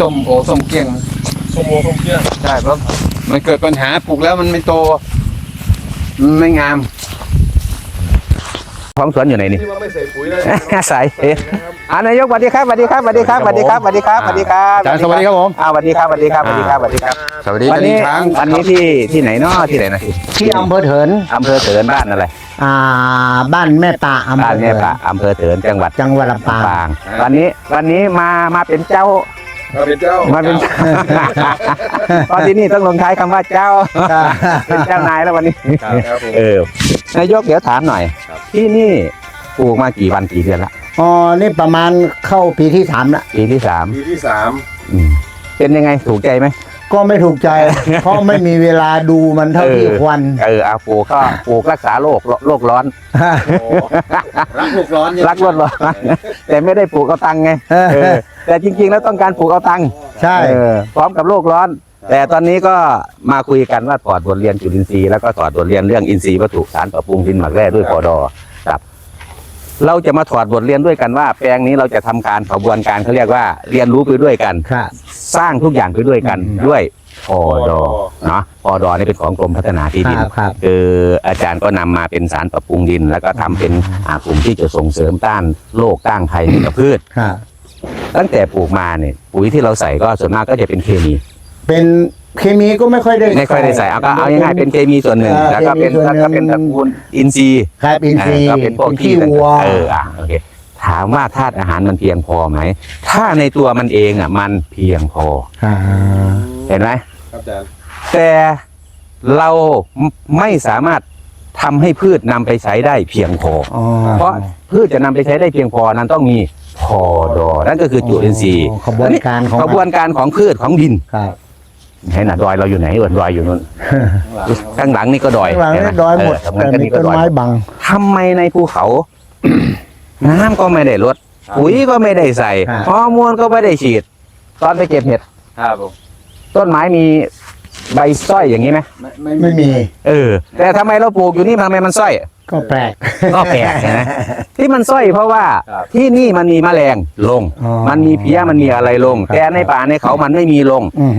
ส้มโอส้มเกลี้ยงส้มโอส้มเกี้ยงใช่เพราะมันเกิดปัญหาปลูกแล้วมันไม่โตมันไม่งามของสวนอยู่ไหนนี่ที่ว่าไม่ใส่ปุ๋ยได้ใส่อ่านายกสวัสดีครับสวัสดีครับสวัสดีครับสวัสดีครับสวัสดีครับสวัสดีครับอาจารย์สวัสดีครับผมอ่าสวัสดีครับสวัสดีครับสวัสดีครับสวัสดีครับสวัสดีวันนี้ช้างวันนี้ที่ที่ไหนเนาะที่ไหนนะที่อำเภอเถินอำเภอเถินบ้านอะไรอ่าบ้านแม่ปะอำเภบ้านอแม่เถินปะอำเภอเถินจังหวัดจังหวัดลำปางลำปางวันนี้วันนี้มามาเป็นเจ้า มาเป็นเจ้ามาเป็นตอนที่นี่ต้องลงท้ายคำว่าเจ้า เป็นเจ้านายแล้ววันนี้ครับครับผม เออนายกเดี๋ยวถามหน่อย ครับ ที่นี่ปลูกมากี่วันกี่เดือนละอ๋อ นี่ประมาณเข้าปีที่สามละปีที่สามปีที่สามอืมเป็นยังไงถูกใจไหม ก็ไม่ถูกใจ เพราะไม่มีเวลาดูมันเท่าที่เออควรเออเอาปลูกก็ปลูกรักษาโรคโรคร้อนโอ้รักลูกร้อนเนี่ยรักโรคร้อนแต่ไม่ได้ปลูกเอาตังค์ไงเออเออแต่จริง ๆ แล้วต้องการปลูกเอาตังค์ใช่เออพร้อมกับโรคร้อน แต่ตอนนี้ก็มาคุยกันว่าถอดบทเรียนจุลินทรีย์แล้วก็ถอดบทเรียนเรื่องอินทรีย์วัตถุสารปรับปรุงดินหมักแร่ด้วยพอดอครับ เราจะมาถอดบทเรียนด้วยกันว่า แปลงนี้เราจะทำการขบวนการเขาเรียกว่าเรียนรู้ไปด้วยกันครับ สร้างทุกอย่างไปด้วยกันอืมด้วยพอดอเนาะพอดอนี่เป็นของกรมพัฒนาที่ดินครับครับ คืออาจารย์ก็นำมาเป็นสารปรับปรุงดิน แล้วก็ทำเป็นอ่ากลุ่มที่จะส่งเสริมต้านโรคต้านภัยให้กับพืช ครับ ตั้งแต่ปลูกมาเนี่ยปุ๋ยที่เราใส่ก็ส่วนมากก็จะเป็นเคมี เป็นเคมีก็ไม่ค่อยได้ ไม่ค่อยได้ใส่เอาก็เอาง่ายๆเป็นเคมีส่วนหนึ่ง เออแล้วก็เป็นเคมีส่วนหนึ่ง แล้วก็เป็นตระกูลอินทรีย์ครับอินทรีย์เออก็เป็นพวกขี้ที่วัวเอออะโอเค ถามว่าธาตุอาหารมันเพียงพอไหม ถ้าในตัวมันเองอะ มันเพียงพอ อ่าเห็นไหม ครับอาจารย์แต่เราไม่สามารถทำให้พืชนำไปใช้ได้เพียงพอ อ๋อเพราะพืชจะนำไปใช้ได้เพียงพอนั้นต้องมีพอดอ นั่นก็คือจุลินทรีย์อ๋อขบวนการของขบวนการของพืชของดินครับให้หน่ะดอยเราอยู่ไหนเอินดอยอยู่นู่นข้างหลังนี่ก็ดอยข้างหลังเห็นนี่ไดอยหมดเทำงาแต่นก็มีนี่ก็ต้นดอย ไม้บัง ทำไมในภูเขา น้ำก็ไม่ได้ลดปุ๋ยก็ไม่ได้ใส่ครับ ฮอร์โมนก็ไม่ได้ฉีด ตอนไปเก็บเห็ด ครับผมต้นไม้มีใบสร้อยอย่างนี้ไหมไม่ไม่มีเออ แต่ทำไมเราปลูกอยู่นี่ทำไมมันสร้อย ก็แปลก ก็แปลกเห็นไหมที่มันสร้อยเพราะว่าที่นี่มันมีแมลงลง อ๋อมันมีเพี้ยมันมีอะไรลง ครับ แต่ในป่าในเขามันไม่มีลง อืม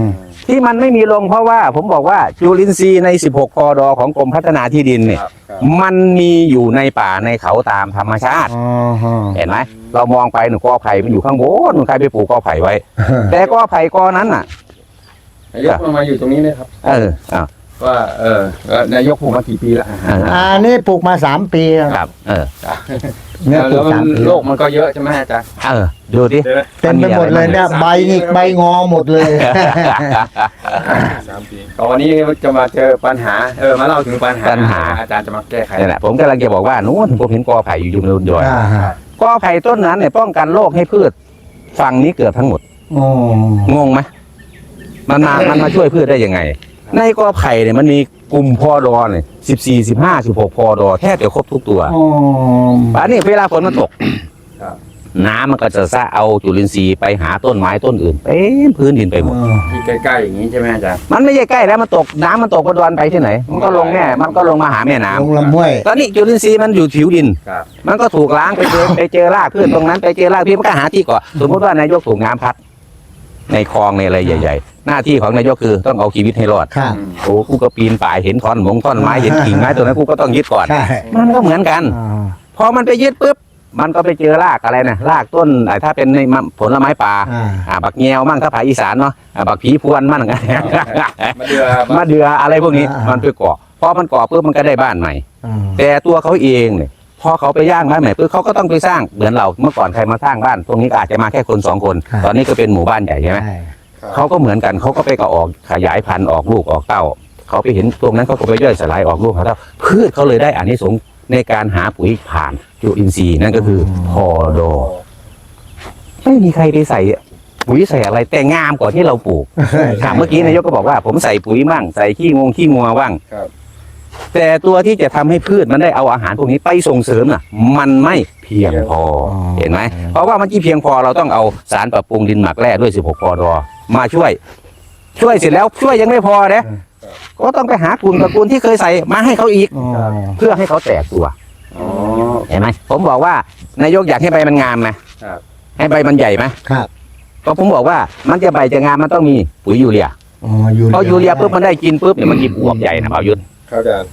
ที่มันไม่มีลงเพราะว่าผมบอกว่าจุลินทรีย์ใน 16พอดอของกรมพัฒนาที่ดินเนี่ยครับครับมันมีอยู่ในป่าในเขาตามธรรมชาติอ๋อฮะเห็นไหมเรามองไปหนูกอไผ่มันอยู่ข้างบนหนูใครไปปลูกกอไผ่ไว้ แต่กอไผ่กอนั้นน่ะนายกลงมาอยู่ตรงนี้เลยครับ เอออะ ว่าเออเอ่อนายกปลูกมากี่ปีละเอออ่านี่ปลูกมาสามปีแล้วครับ เออ เนี่ยปลูแล้กวสามปีโรคมันก็เยอะใช่ไหมอาจารย์เออ ดูดิเดี๋ยวนะเต็มไปหมดเลยเนี่ยใบหงิกใบงอหมดเลย สามปีก็วันนี้จะมาเจอปัญหา เออมาเล่าถึงปัญหาปัญหา อาจารย์จะมาแก้ไขนี่แหละผมกำลังจะบอกว่านู้นผมเห็นกอไผ่อยู่ยุงนุนดอยอ่าฮะกอไผ่ต้นนั้นเนี่ยป้องกันโรคให้พืชฝั่งนี้เกิดทั้งหมด โอ้งงไหมมันมา มันมาช่วยพืชได้ยังไง ในกอไผ่เนี่ยมันมีกลุ่มพอดอเนี่ยสิบสี่สิบห้าสิบหกพอดอแทบจะครบทุกตัวโอ้อันนี้เวลาฝนมันตกน้ำมันก็จะซะเอาจุลินทรีย์ไปหาต้นไม้ต้นอื่นเต็มพื้นดินไปหมด ที่ใกล้ๆอย่างนี้ใช่ไหมอาจารย์มันไม่ใช่ใกล้แล้วมันตกน้ำมันตกบนดอนไปที่ไหน มันก็ลงแม่มันก็ลงมาหาแม่น้ำลงลำห้วยตอนนี้จุลินทรีย์มันอยู่ผิวดิน ครับมันก็ถูกล้างไปเจอไปเจอรากพืชตรงนั้นไปเจอรากพืชมันก็หาที่เกาะสมมติว่านายกถูกน้ำพัด ในคลองในอะไรใหญ่ ๆ หน้าที่ของนายกคือต้องเอาชีวิตให้รอดครับโอ้กูก็ปีนป่ายเห็นท่อนหมงท่อนไม้เห็นกิ่งไม้ตัวนั้นกูก็ต้องยึดก่อน ใช่ มันก็เหมือนกัน อ่า พอมันไปยึดปุ๊บมันก็ไปเจอรากอะไรนะรากต้นไอ้ถ้าเป็นในมะผลไม้ป่าอ่า อ่าบักเงียวมั่งถ้าภาคอีสานเนาะอ่าบักผีพวนมั่ง มาเดือมะเดืออะไรพวกนี้อ่ามั มันไปเกาะพอมันเกาะปุ๊บมันก็ได้บ้านใหม่ อ่าแต่ตัวเขาเองเนี่ย พอเขาไปย่างบ้านใหม่ปุ๊บเขาก็ต้องไปสร้างเหมือนเราเมื่อก่อนใครมาสร้างบ้าน ตรงนี้ก็อาจจะมาแค่คนสองคนตอนนี้ก็เป็นหมู่บ้านใหญ่ใช่ไหมใช่เขาก็เหมือนกันเขาก็ไปกระออกขยายพันธุ์ออกลูกออกเต้า เขาไปเห็นตรงนั้นเขาก็ไปย่อยสลายออกลูกออกเต้าพืชเขาเลยได้อานิสงส์ในการหาปุ๋ยผ่านจุลินทรีย์นั่นก็คือพอดอไม่มีใครไปใส่ปุ๋ยใส่อะไรแต่งามกว่าที่เราปลูกถามเมื่อกี้นายกก็บอกว่าผมใส่ปุ๋ยมั่งใส่ขี้งงขี้งัวบ้างครับ แต่ตัวที่จะทำให้พืชมันได้เอาอาหารพวกนี้ไปส่งเสริมน่ะ มันไม่เพียงพอเห็นไหมเพราะว่ามันที่เพียงพอเราต้องเอาสารปรับปรุงดินหมักแร่ด้วย 16 พอดอมาช่วย ช่วยเสร็จแล้วช่วยยังไม่พอเนะก็ต้องไปหากลุ่มตระกูลที่เคยใส่มาให้เขาอีกอ๋อเพื่อให้เขาแตกตัวอ๋อเห็นไหมผมบอกว่านายกอยากให้ใบมันงามไหมครับให้ใบมันใหญ่ไหมครับก็ผมบอกว่ามันจะใบจะงามมันต้องมีปุ๋ยยูเรียอ๋อยูเรียพอยูเรียปุ๊บมันได้กินปุ๊บเนี่ยมันกินอวบใหญ่นะเบายุทธ ครับอาจารย์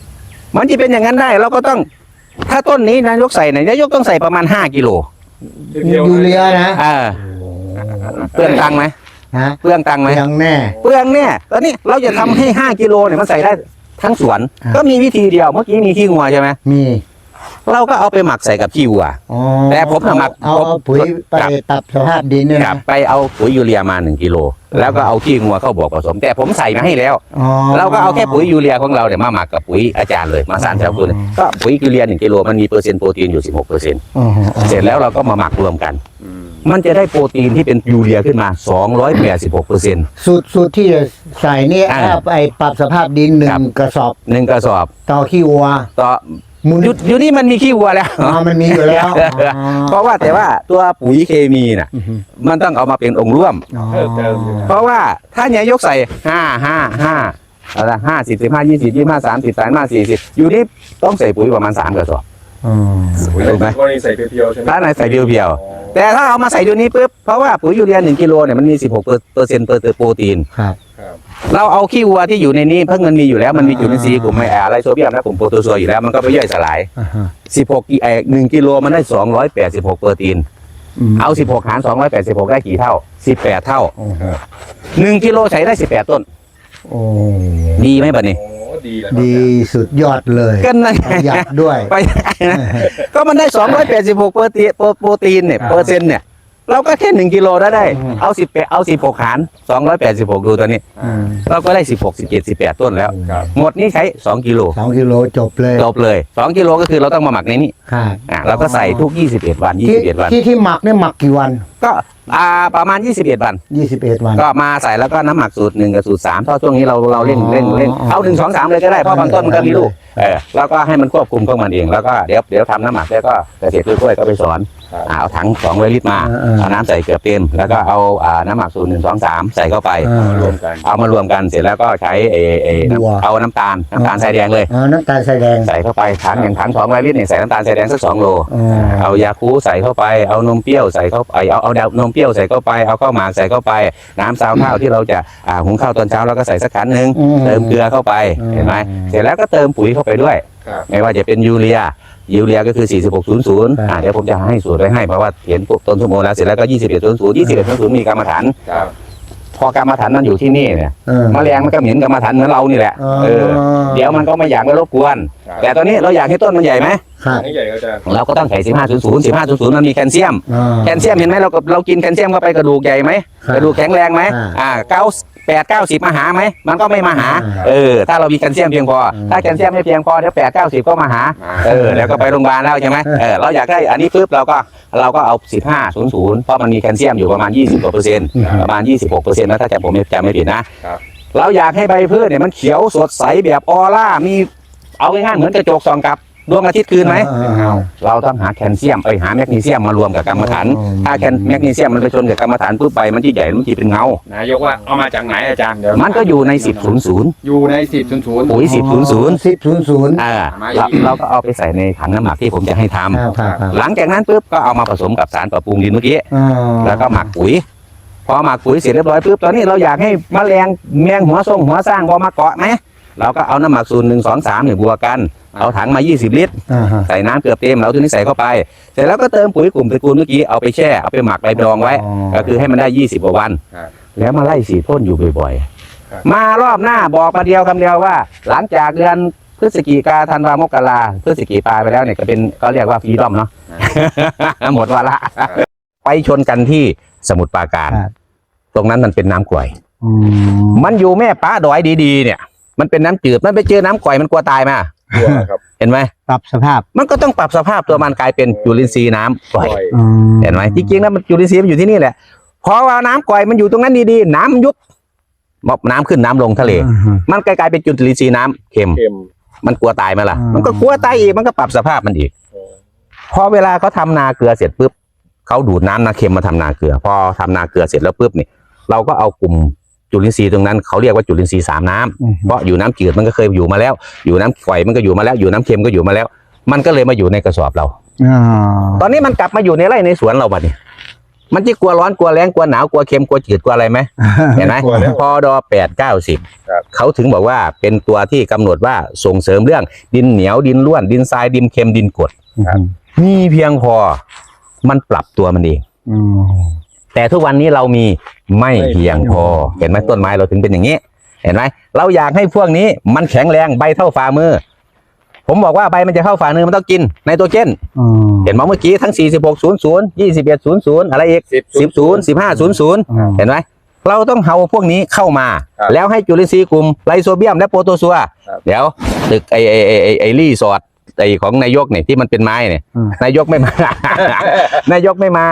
มันจะเป็นอย่างนั้นได้ เราก็ต้อง ถ้าต้นนี้นายกใส่ไหนนายกต้องใส่ประมาณ5กิโลยูเรียนะเออเปลืองตังค์ไหมฮะเปลืองตังค์ไหมยังแน่เปลืองเนี่ยตอนนี้เราจะทำให้5กิโลเนี่ยมันใส่ได้ทั้งสวนอ่าก็มีวิธีเดียวเมื่อกี้มีขี้งัวใช่ไหมมี เราก็เอาไปหมักใส่กับขี้วัว อ๋อแต่ผมน่ะหมักเอาผมเอาปุ๋ยไปครับ ปรับสภาพดินเนี่ยกลันะบไปเอาปุ๋ยยูเรียมา1กิโลแล้วก็เอาขี้งัวเข้าบวกผสม แต่ผมใส่มาให้แล้ว อ๋อ เราก็เอาแค่ปุ๋ยยูเรียของเราเนี่ยมาหมักกับปุ๋ยอาจารย์เลยมาสานแถวคุณก็ปุ๋ยยูเรีย1กิโลมันมีเปอร์เซ็นต์โปรตีนอยู่ 16เปอร์เซ็นต์อ๋ออ๋อเสร็จแล้วเราก็มาหมักรวมกัน มันจะได้โปรตีนที่เป็นยูเรียขึ้นมา 286เปอร์เซ็นต์ สูตรสูตรที่จะใส่เนี่ยอ่าถ้าไปปรับสภาพดินหนึ่ครับงกระสอบหนึ่งกระสอบต่อขี้วัวต่อ มูลอยู่อยู่นี่มันมีขี้วัวแล้ว อ๋อมันมีอยู่แล้วอ๋อ เพราะว่าแต่ว่าตัวปุ๋ยเคมีน่ะ อือฮึ มันต้องเอามาเป็นองค์ร่วม อ๋อเพิ่มเติมอยู่นะ เพราะว่าถ้าเนี่ยยกใส่ห้าห้าห้าอะไรห้าสิบสิบห้ายี่สิบยี่ห้าสามสิบสามห้าสี่สิบอยู่นี่ต้องใส่ปุ๋ยประมาณสามกระสอบ อ๋อถูกไหมกรณีใส่เพียวๆใช่ไหมถ้าไหนใส่เพียวๆแต่ถ้าเอามาใส่เดี๋ยวนี้ปุ๊บเพราะว่าปุ๋ยยูเรียหนึ่งกิโลเนี่ยมันมีสิบหกเปอร์เซ็นต์เปอร์โปรตีนครับครับเราเอาขี้วัวที่อยู่ในนี้เพิ่งมันมีอยู่แล้วมันมีจุลินทรีย์กลุ่มไอแอร์ไรโซเบียมและกลุ่มโปรโตซัวอยู่แล้วมันก็ไปย่อยสลายอ่าฮะ16กิไอหนึ่งกิโลมันได้286โปรตีนมเอา16หาร286ได้กี่เท่า18เท่าโอ้โห1กิโลใช้ได้18ต้นโอ้ดีไหมบัดนี้โอ้ ดีแล้วครับดีสุดยอดเลยก็นั่นประหยัดด้วยไปได้นะก็มันได้ 286โปรตีนโปรตีนเนี่ยครับเปอร์เซ็นต์เนี่ย เราก็แค่1กิโลได้ได้อืมเอา10เอา16หาร286ดูตัวนี้อืมเราก็ได้16 17 18ต้นแล้วครับหมดนี้ใช้2กิโลสองกิโลจบเลยจบเลย2กิโลก็คือเราต้องมาหมักในนี้ครับอะเราก็ใส่ทุก21วันที่21วันที่ที่หมักเนี่ยหมักกี่วัน ก็อ่าประมาณ 21 วัน ยี่สิบเอ็ดวัน ก็มาใส่แล้วก็น้ำหมักสูตรหนึ่งกับสูตรสามเพราะช่วงนี้เราเราเร่งเร่งเร่งอ๋อเอาหนึ่งสองสามเลยก็ได้เพราะบางต้นมันก็มีลูกเออแล้วก็ให้มันควบคุมของมันเองแล้วก็เดี๋ยวเดี๋ยวทำน้ำหมักแล้วก็เกษตรกล้วยก็ไปสอนครับอ่าเอาถังสองร้อยลิตรมาเออเออเอาน้ำใส่เกือบเต็มแล้วก็เอาอ่าน้ำหมักสูตรหนึ่งสองสามใส่เข้าไป อ่า รวมกัน เอามารวมกันเสร็จแล้วก็ใช้เอเอน้ำบัว เอาน้ำตาลน้ำตาลทรายแดงเลย อ๋อน้ำตาลทรายแดง ใส่เข้าไปถังอย่างถังสองร้อยลิตรเนี่ยใส่น้ำตาลทรายแดงสักสองโล อ๋อ เอายาคูใส่เข้าไป เอานมเปรี้ยวใส่เข้าไป เอาเอานมเปรี้ยวใส่เข้าไป เอาข้าวหมากใส่เข้าไป น้ำซาวข้าวที่เราจะอ่าหุงข้าวตอนเช้าเราก็ใส่สักขันหนึ่งอืมเติมเกลือเข้าไปอืม เห็นไหมเสร็จแล้วก็เติมปุ๋ยเข้าไปด้วย ครับ ไม่ว่าจะเป็นยูเรียยูเรียก็คือ 4600อ่าเดี๋ยวผมจะให้สูตรไว้ให้เพราะว่าเห็นปุ๊บต้นชั่วโมงแล้วเสร็จแล้วก็ 2100 2100มีกรรมฐาน ครับ พอกรรมฐานมันอยู่ที่นี่เนี่ยเออ แมลงมันก็เหม็นกรรมฐานเหมือนเรานี่แหละอ๋อ เออเดี๋ยวมันก็ไม่อยากมารบกวน ครับ แต่ตอนนี้เราอยากให้ต้นมันใหญ่ไหมครับอันนี้ใหญ่ครับอาจารย์เราก็ต้องใส่1500 1500มันมีแคลเซียม อ่า แคลเซียมเห็นไหมเราก็เรากินแคลเซียมเข้าไปกระดูกใหญ่ไหมครับกระดูกแข็งแรงไหมอ่า อ่าเก้า แปดเก้าสิบมาหาไหมมันก็ไม่มาหาอ่าเออ ถ้าเรามีแคลเซียมเพียงพออมถ้าแคลเซียมไม่เพียงพอเดี๋ยวแปดเก้าสิบก็มาหาอ่าเออแล้วก็ไปโรงพยาบาลแล้วใช่ไหมเออเราอยากได้อันนี้ปุ๊บเราก็เราก็เอาสิบห้าศูนย์ศูนย์เพราะมันมีแคลเซียมอยู่ประมาณยี่สิบกว่าเปอร์เซ็นต์ประมาณยี่สิบหกเปอร์เซ็นต์นะถ้าจำผมไม่จำไม่ผิดนะครับเราอยากให้ใบพืชเนี่ยมันเขียวสดใสแบบออร่ามีเอาง่ายๆเหมือนกระจกส่องกับ ดวงอาทิตย์คืนไหมอ่าอ่าเราต้องหาแคลเซียมเอ้ยหาแมกนีเซียมมารวมกับกรรมฐานอืมถ้าแคลแมกนีเซียมมันไปชนกับกรรมฐานปุ๊บใบมันที่ใหญ่มันที่เป็นเงา นายกว่าเอามาจากไหนอาจารย์เดี๋ยวมันก็อยู่ใน10 0 0อยู่ในสิบศูนย์ศูนย์ปุ๋ย10 0 0สิบศูนย์ศูนย์อ่ามาอีกเราเราก็เอาไปใส่ในถังน้ำหมักที่ผมจะให้ทำครับครับครับหลังจากนั้นปุ๊บก็เอามาผสมกับสารปรับปรุงดินเมื่อกี้อ่าแล้วก็หมักปุ๋ยพอหมักปุ๋ยเสร็จเรียบร้อยปุ๊บตอนนี้เราอยากให้แมลงแมงหัวส่งหัวสร้างพอมาเกาะไหมเราก็เอาน้ำหมักสูตรหนึ่งสองสามเนี่ยบวกกัน เอาถังมา 20 ลิตร อ่าฮะ ใส่น้ำเกือบเต็มเราตัวนี้ใส่เข้าไป เสร็จแล้วก็เติมปุ๋ยกลุ่มตระกูลเมื่อกี้เอาไปแช่เอาไปหมักไปดองไว้ อ๋อ ก็คือให้มันได้ 20กว่าวัน ครับ แล้วมาไล่สีพ่นอยู่บ่อยครับ ๆ มารอบหน้าบอกมาเดียวคำเดียวว่า หลังจากเดือนพฤศจิกาธันวามกราพฤศจิกาไปแล้วเนี่ยก็เป็นก็เรียกว่าฟรีดอมเนาะ หมดวาระไปชนกันที่สมุทรปราการ ครับ ตรงนั้นมันเป็นน้ำกร่อย อืมมันอยู่แม่ป้าดอยดีๆ เนี่ย มันเป็นน้ำจืดมันไปเจอน้ำกร่อยมันกลัวตายมา ตัวครับเห็นไหมปรับสภาพมันก็ต้องปรับสภาพตัวมันกลายเป็นจุลินทรีย์น้ำกร่อยปล่อยอืมเห็นไหมจริงๆแล้วมันจุลินทรีย์มันอยู่ที่นี่แหละพอว่าน้ำก่อยมันอยู่ตรงนั้นดีๆ น้ำมันยุบมอบน้ำขึ้นน้ำลงทะเลอ่าฮะมันกลายเป็นจุลินทรีย์น้ำเค็ม เค็มมันกลัวตายไหมล่ะ อืม มันก็กลัวตายอีก มันก็ปรับสภาพมันอีกพอเวลาเขาทำนาเกลือเสร็จปุ๊บเขาดูดน้ำนาเค็มมาทำนาเกลือ พอทำนาเกลือเสร็จแล้วปุ๊บเนี่ยเราก็เอากลุ่ม จุลินทรีย์ตรงนั้นเขาเรียกว่าจุลินทรีย์สามน้ำอืมเพราะอยู่น้ำจืดมันก็เคยอยู่มาแล้ว อยู่น้ำก่อยมันก็อยู่มาแล้ว อยู่น้ำเค็มก็อยู่มาแล้ว มันก็เลยมาอยู่ในกระสอบเราอ่าตอนนี้มันกลับมาอยู่ในไร่ในสวนเราบัดนี้มันจะกลัวร้อนกลัวแรงกลัวหนาวกลัวเค็มกลัวจืดกลัวอะไรไหมเห็นไหมกลัวแล้วพอดอแปดเก้าสิบครับเขาถึงบอกว่าเป็นตัวที่กำหนดว่าส่งเสริมเรื่องดินเหนียวดินร่วนดินทรายดินเค็มดินกรดครับมีเพียงพอมันปรับตัวมันเองอืม แต่ทุกวันนี้เรามีไม่เพียงพอ เห็นไหมต้นไม้เราถึงเป็นอย่างนี้ เห็นไหมเราอยากให้พวกนี้มันแข็งแรงใบเท่าฝ่ามือ ผมบอกว่าใบมันจะเข้าฝ่ามือมันต้องกินในตัวเจนอืมเห็นไหมเมื่อกี้ทั้ง 46 00 21 00 อะไรอีก 10 0 15 00อืมเห็นไหมเราต้องเอาพวกนี้เข้ามาครับแล้วให้จุลินทรีย์กลุ่มไลโซเบียมและโปรโตซัวครับเดี๋ยวตึกไอไอไอไอ้ไอรีสอร์ท ไอของนายกเนี่ยที่มันเป็นไม้เนี่ยนายกไม่มา นายกไม่มา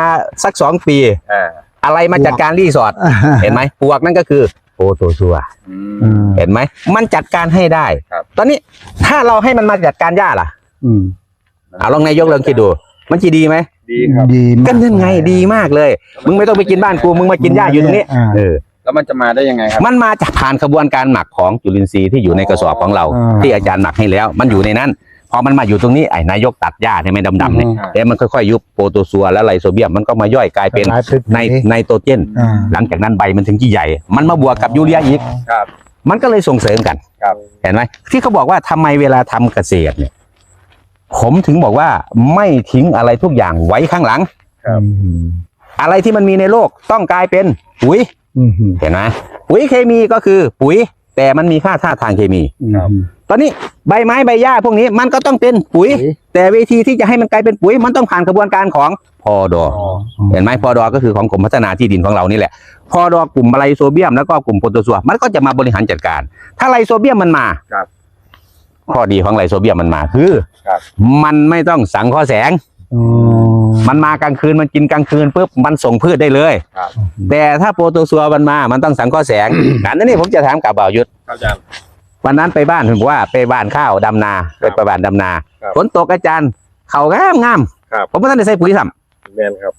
สักสองปี อ่าอะไรมาจัดการรีสอร์ทเห็นไหมปวกนั่นก็คือโปรโตซัวอือืมมเห็นไหมมันจัดการให้ได้ ครับ ตอนนี้ถ้าเราให้มันมาจัดการหญ้าล่ะอืมเอาลองนายกลองคิดดู มันจะดีไหมดีครับ ดีมากก็นั่นไงดีมากเลย มึงไม่ต้องไปกินบ้านกูมึงมากินหญ้าอยู่ตรงนี้อ่าเออ แล้วมันจะมาได้ยังไงครับ มันมาจากผ่านกระบวนการหมักของจุลินทรีย์ที่อยู่ในกระสอบของเราอ่าที่อาจารย์หมักให้แล้ว มันอยู่ในนั้น พอมันมาอยู่ตรงนี้ไอ้นายกตัดหญ้าที่ไม่ดำๆเนี่ยอืมแล้วมันค่อยๆยุบโปรโตซัวและไลโซเบียมมันก็มาย่อยกลายเป็นกลายเป็นในไนโตรเจน อ่า หลังจากนั้นใบมันถึงที่ใหญ่ มันมาบวกกับยูเรียอีกครับ มันก็เลยส่งเสริมกัน ครับ เห็นไหมที่เขาบอกว่าทำไมเวลาทำเกษตรเนี่ย ผมถึงบอกว่าไม่ทิ้งอะไรทุกอย่างไว้ข้างหลัง ครับอืมอะไรที่มันมีในโลกต้องกลายเป็นปุ๋ยอืมเห็นไหมปุ๋ยเคมีก็คือปุ๋ย แต่มันมีค่าท่าทางเคมี ครับ ตอนนี้ใบไม้ใบหญ้าพวกนี้มันก็ต้องเป็นปุ๋ย ปุ๋ย แต่เวทีที่จะให้มันกลายเป็นปุ๋ย มันต้องผ่านกระบวนการของพอดอ อ๋อ เห็นไหมพอดอก็คือของกรมพัฒนาที่ดินของเรานี่แหละพอดอกลุ่มไลโซเบียมแล้วก็กลุ่มโปรโตซัวมันก็จะมาบริหารจัดการ ถ้าไลโซเบียมมันมาครับข้อดีของไลโซเบียมมันมาคือ ครับ มันไม่ต้องสังเคราะห์แสงอืม มันมากลางคืนมันกินกลางคืนปุ๊บมันส่งพืชได้เลยครับแต่ถ้าโปรโตซัวมันมา มันต้องสังเคราะห์แสงอันนั้นนี่ผมจะถามกับบ่าวยุทธครับอาจารย์วันนั้นไปบ้านผมบอกว่าไปบ้านข้าวดำนาไปไปบ้านดำนาครับฝนตกอาจารย์เขางามงามครับผมไม่ต้องได้ใส่ปุ๋ยซ้แมนครับ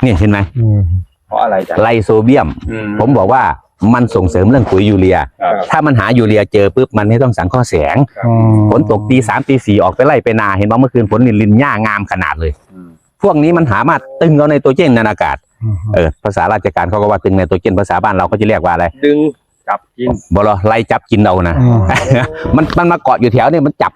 ำนี่เห็นไหมอืมเพราะอะไรอาจารย์ไลโซเบียมอืผมบอกว่ามันส่งเสริมเรื่องปุ๋ยยูเรียครับถ้ามันหายูเรียเจอปุ๊บมันไม่ต้องสังเคราะห์แสงอืมฝนตกตีสามตีสี่ออกไปไล่ไปนา เห็นว่าเมื่อคืนฝนลินลินหญ้างามขนาดเลยอืม พวกนี้มันหามาตึงเอาในตัวเจนในอากาศเออภาษาราชการเขาก็ว่าตึงในตัวเจนภาษาบ้านเราก็จะเรียกว่าอะไรดึงกลับกินบลอไล่จับกินเอานะอืมมันมันมาเกาะอยู่แถวเนี่ยมันจับ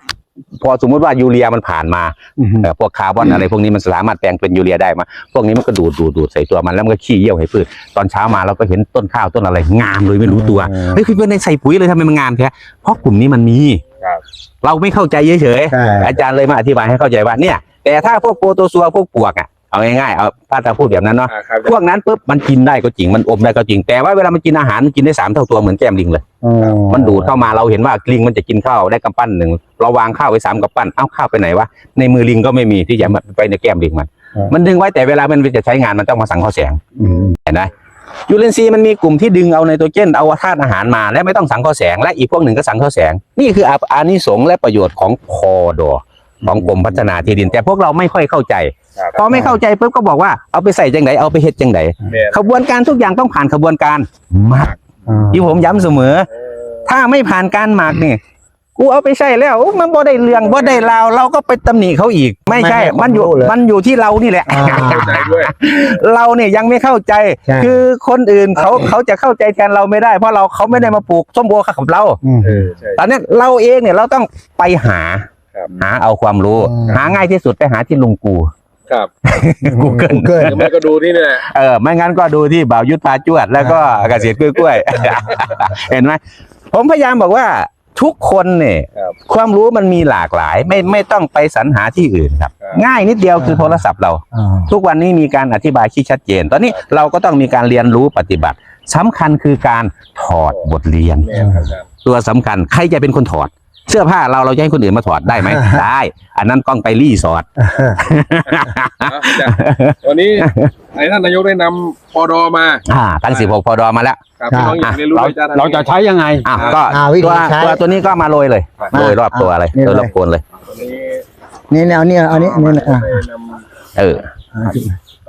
พอสมมุติว่ายูเรียมันผ่านมาอืมเออพวกคาร์บอนอะไรพวกนี้มันสามารถแปลงเป็นยูเรียได้มาพวกนี้มันก็ดูดดูดดูดใส่ตัวมันแล้วมันก็ขี้เยี่ยวให้พืชตอนเช้ามาเราก็เห็นต้นข้าวต้นอะไรงามเลยไม่รู้ตัวเฮ้ยพี่เพื่อนในใส่ปุ๋ยเลยทำไมมันงามแท้เพราะกลุ่มนี้มันมีครับเราไม่เข้าใจเฉยใช่ๆอาจารย์เลยมาอธิบายให้เข้าใจว่าเนี่ย แต่ถ้าพวกโปรโตซัวพวกปวกอะเอาง่ายๆเอาถ้าจะพูดแบบนั้นเนาะอ่าครับพวกนั้นปุ๊บมันกินได้ก็จริงมันอมได้ก็จริง แต่ว่าเวลามันกินอาหารมันกินได้สามเท่าตัวเหมือนแก้มลิงเลยอืมันดูดเข้ามาเราเห็นว่าลิงมันจะกินข้าวได้กำปั้นหนึ่งเราวางข้าวไว้สามกำปั้นเอ้าข้าวไปไหนวะในมือลิงก็ไม่มีที่จะมาไปในแก้มลิงมันมันดึงไว้แต่เวลามันจะใช้งานมันต้องมาสังเคราะห์แสงอืมเห็นไหมยูเรนซีย์มันมีกลุ่มที่ดึงเอาไนโตรเจนเอาธาตุอาหารมาและไม่ต้องสังเคราะห์แสง และอีกพวกหนึ่งก็สังเคราะห์แสง นี่คืออานิสงส์และประโยชน์ของพอดอ ของกรมพัฒนาที่ดิน แต่พวกเราไม่ค่อยเข้าใจครับพอไม่เข้าใจปุ๊บก็บอกว่าเอาไปใส่จังไหนเอาไปเฮ็ดจังไหนแมนขบวนการทุกอย่างต้องผ่านขบวนการหมักอืมที่ผมย้ำเสมอเออถ้าไม่ผ่านการหมักนี่กูเอาไปใช้แล้วโอ้มันบ่ได้เรื่องบ่ได้ราวเราก็ไปตำหนิเขาอีก ไม่ใช่ มันอยู่มันอยู่ที่เรานี่แหละอ่าใจด้วยเราเนี่ยยังไม่เข้าใจใช่คือคนอื่นเขาเขาจะเข้าใจแทนเราไม่ได้ เพราะเราเขาไม่ได้มาปลูกส้มโอกับเราอืมเออใช่ตอนนี้เราเองเนี่ยเราต้องไปหา ครับ หาเอาความรู้ อืม หาง่ายที่สุดไปหาที่ลุงกู ครับ Google เกิน หรือไม่ก็ดูนี่เนี่ยเออไม่งั้นก็ดูที่บ่าวยุทธพาจวด แล้วก็เกษตรกล้วยๆ เห็นไหมผมพยายามบอกว่าทุกคนเนี่ยครับ ความรู้มันมีหลากหลาย ไม่ไม่ต้องไปสรรหาที่อื่นครับ ครับ ง่ายนิดเดียวคือโทรศัพท์เรา อ่า ทุกวันนี้มีการอธิบายที่ชัดเจน ตอนนี้เราก็ต้องมีการเรียนรู้ปฏิบัติสำคัญคือการถอดบทเรียน แมนครับอาจารย์ตัวสำคัญใครจะเป็นคนถอด เสื้อผ้าเราเราจะให้คนอื่นมาถอดได้ไหม ได้ อันนั้นต้องไปรีสอร์ทอะอาจารย์วันนี้ไอ้ท่านนายกได้นำพอดอมาอ่าตั้งสิบหกพอดอมาแล้วครับพี่น้องอยากเรียนรู้เราอาจารย์เราจะใช้ยังไงอะก็อ่าวิธีตัวใช้ตัวตัวนี้ก็มาโรยเลยมาโรยรอบตัวเลยนี่โรยเลยรอบโคนเลยวันนี้นี่แนวเนี่ยเอานี้นี่นะอะได้นเออ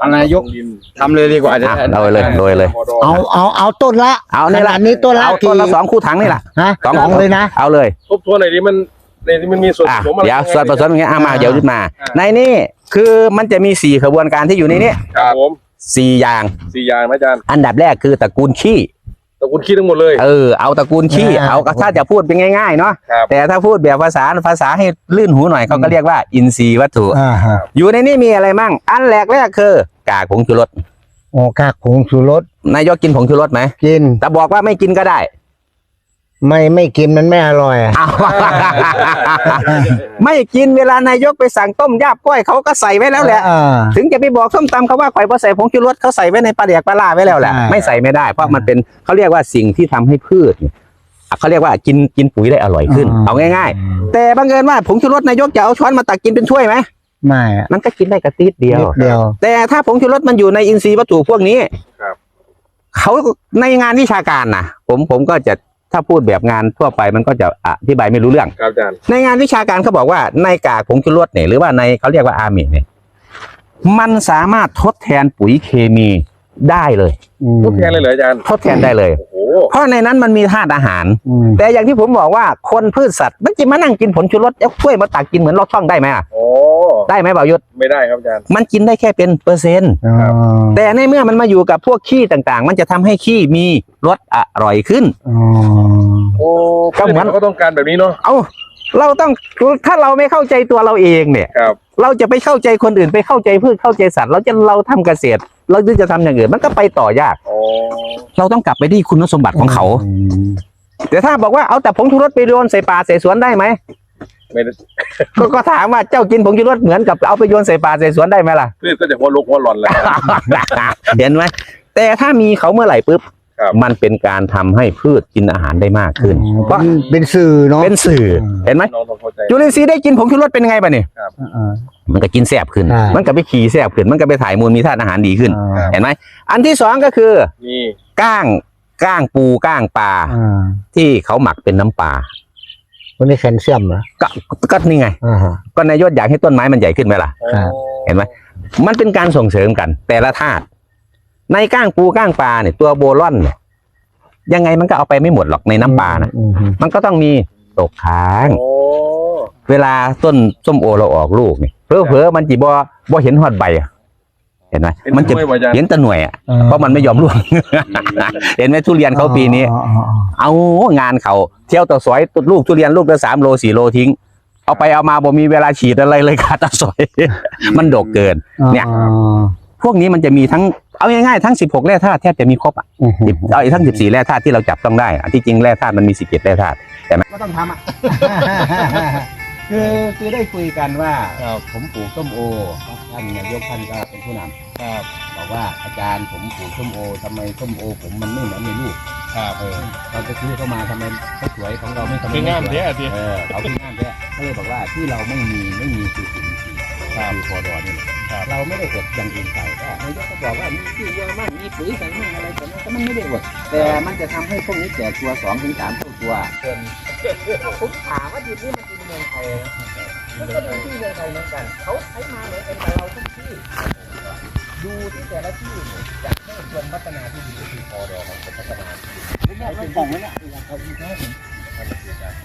อันนายกำดินทำเลยดีกว่าจะอะได้โรยเลยโรยเลยพอดอเอาเอาเอาต้นละเอานี่ขละนาดนี้ต้นละเอาต้นละสองคู่ถังนี่แหละ ฮะสองสองเลยนะ เอาเลยทบทวนหน่อยดิมันในนี้มันมีส่วนผอะสมอะไรเดี๋ยวยังไงส่วนผสมอย่างเงี้ยเอามาเดี๋ยวขึ้นมาอะในนี่คือมันจะมีสี่ขบวนการที่อยู่ในนี้ครับผมสี่อย่างสี่อย่างนะอาจารย์อันดับแรกคือตระกูลขี้ ตระกูลขี้ทั้งหมดเลย เออเอาตระกูลขี้เอาถ้าจะพูดเป็นง่ายๆเนาะครับ แต่ถ้าพูดแบบภาษาภาษาให้ลื่นหูหน่อยเขาก็เรียกว่าอินทรีย์วัตถุ อ่าฮะอยู่ในนี้มีอะไรมั่ง อันแรกแรกคือกากผงชูรสโอ้กากผงชูรสนายกกินผงชูรสไหมกิน แต่บอกว่าไม่กินก็ได้ ไม่ไม่กินมันไม่อร่อยอะอ้าวไม่กินเวลานายกไปสั่งต้มยาบก้อยเขาก็ใส่ไว้แล้วแหละอ่าถึงจะไปบอกส้มตำเขาว่าข่อยบ่ใส่ผงชูรสเขาใส่ไว้ในปลาเดียกปลาล่าไว้แล้วแหละอ่าไม่ใส่ไม่ได้เพราะมันเป็นเขาเรียกว่าสิ่งที่ทำให้พืชเนี่ยอะเขาเรียกว่ากินกินปุ๋ยได้อร่อยขึ้น เอาง่าย ๆ แต่บังเอิญว่าผงชูรสนายกจะเอาช้อนมาตักกินเป็นถ้วยไหมไม่อะมันก็กินได้กระติดเดียว นิดเดียว แต่ถ้าผงชูรสมันอยู่ในอินทรีย์วัตถุพวกนี้ครับ เขาในงานวิชาการนะผมผมก็จะ ถ้าพูดแบบงานทั่วไปมันก็จะอธิบายไม่รู้เรื่อง ครับอาจารย์ ในงานวิชาการเขาบอกว่าในกากผงชูรสเนี่ยหรือว่าในเขาเรียกว่าอาเมดเนี่ยมันสามารถทดแทนปุ๋ยเคมี ได้เลยอืมทดแทนเลยเหรออาจารย์ทดแทนได้เลยโอ้โหเพราะในนั้นมันมีธาตุอาหารอืมแต่อย่างที่ผมบอกว่าคนพืชสัตว์มันจะมานั่งกินผลชูรสเอาถ้วยมาตักกินเหมือนลอกช่องได้ไหมอะโอ้ได้ไหมบ่าวยุทธไม่ได้ครับอาจารย์มันกินได้แค่เป็นเปอร์เซ็นต์อ๋อแต่ในเมื่อมันมาอยู่กับพวกขี้ต่างๆ มันจะทำให้ขี้มีรสอร่อยขึ้นอ๋อโอ้ก็เหมือนก็ต้องการแบบนี้เนาะเอาเราต้องถ้าเราไม่เข้าใจตัวเราเองเนี่ยครับเราจะไปเข้าใจคนอื่นไปเข้าใจพืชเข้าใจสัตว์ เราจะเราทำเกษตร เราจะทำอย่างอื่นมันก็ไปต่อยากโอ้เราต้องกลับไปที่คุณสมบัติของเขาอืมแต่ถ้าบอกว่าเอาแต่ผงชูรสไปโยนใส่ป่าใส่สวนได้ไหมไม่ได้ก็ก็ถามว่าเจ้ากินผงชูรสเหมือนกับเอาไปโยนใส่ป่าใส่สวนได้ไหมล่ะพืชก็จะหัวลุกหัวหล่อนแล้วเห็นไหมแต่ถ้ามีเขาเมื่อไหร่ปุ๊บครับมันเป็นการทำให้พืชกินอาหารได้มากขึ้นเพราะเป็นสื่อเนาะเป็นสื่อเห็นไหมน้องต้องเข้าใจจุลินทรีย์ได้กินผงชูรสเป็นยังไงบ้านี่อ่า มันก็กินแสบขึ้นใช่มันก็ไปขี่แสบขึ้น มันก็ไปถ่ายมูลมีธาตุอาหารดีขึ้น อ่า เห็นไหมอันที่สองก็คือนี่ ก้างก้างปูก้างปลาอ่าที่เขาหมักเป็นน้ำปลามันมีแคลเซียมเหรอก็ก็นี่ไง อ่าฮะ ก็นายยศอยากให้ต้นไม้มันใหญ่ขึ้นไหมล่ะโอ้ครับ เห็นไหม มันเป็นการส่งเสริมกัน แต่ละธาตุในก้างปูก้างปลาเนี่ยตัวโบลอนเนี่ยยังไงมันก็เอาไปไม่หมดหรอกในน้ำปลานะอืมอืมมันก็ต้องมีตกค้าง โอ้ เวลาต้นส้มโอเราออกลูกเนี่ย เพอเพอๆมันจีบบ่เห็นหอดใบอะเห็นไหมเห็นมันจะด้วยว่าอาจารย์เห็นแต่หน่วยอะเพราะมันไม่ยอมร่วง เห็นไหมทุเรียนเขาปีนี้อ๋ออ๋ออ๋อเอางานเขาเที่ยวต่อสอยตุดลูกทุเรียนลูกละสามโลสี่โลทิ้ง เอาไปเอามาบ่มีเวลาฉีดอะไรเลยค่ะตาสอย มันดกเกิน เนี่ยอ๋อพวกนี้มันจะมีทั้งเอาง่ายๆทั้ง 16 แร่ธาตุแทบจะมีครบอะอืมสิบเอาอีกทั้ง 14 แร่ธาตุที่เราจับต้องได้อะที่จริงแร่ธาตุมันมี 17 แร่ธาตุแต่ไม่ต้องทำอะ คือคือได้คุยกันว่าผมปลูกส้มโอท่านนายกท่านก็เป็นผู้นำครับบอกว่าอาจารย์ผมปลูกส้มโอทำไมส้มโอ ผมมันไม่เหมือนในลูกครับเออตอนไปซื้อเข้ามาทำไมเขาสวยของเราไม่ทำไมเป็นงามไม่สวยแท้ดิ เออเอาที่งามแท้ก็เลยบอกว่าที่เราไม่มีไม่มีคือสิ่งที่คือพอดอนี่แหละเราไม่ได้กดอย่างอื่นใส่ก็นายกก็บอกว่ามีที่เยอะมากมีปุ๋ยใส่มากอะไรแต่มันก็มันไม่ได้กดแต่มันจะทำให้พวกนี้แก่ตัวสองถึงสามเท่าตัว ผมถามว่าดินนี่มันดินเมืองไทยนะมันก็ดินที่เมืองไทยเหมือนกัน เขาใช้มาเหมือนกันกับเราทุกที่ ดูที่แต่ละที่เนี่ยจะให้กรมพัฒนาที่ดินก็คือพอดอของกรมพัฒนาที่ดินเนี่ยเรากล่องไว้เนี่ยเอาอีกนะ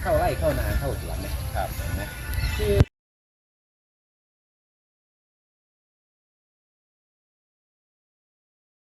เข้าไร่เข้านาเข้าสวนนะครับเห็นไหมคือ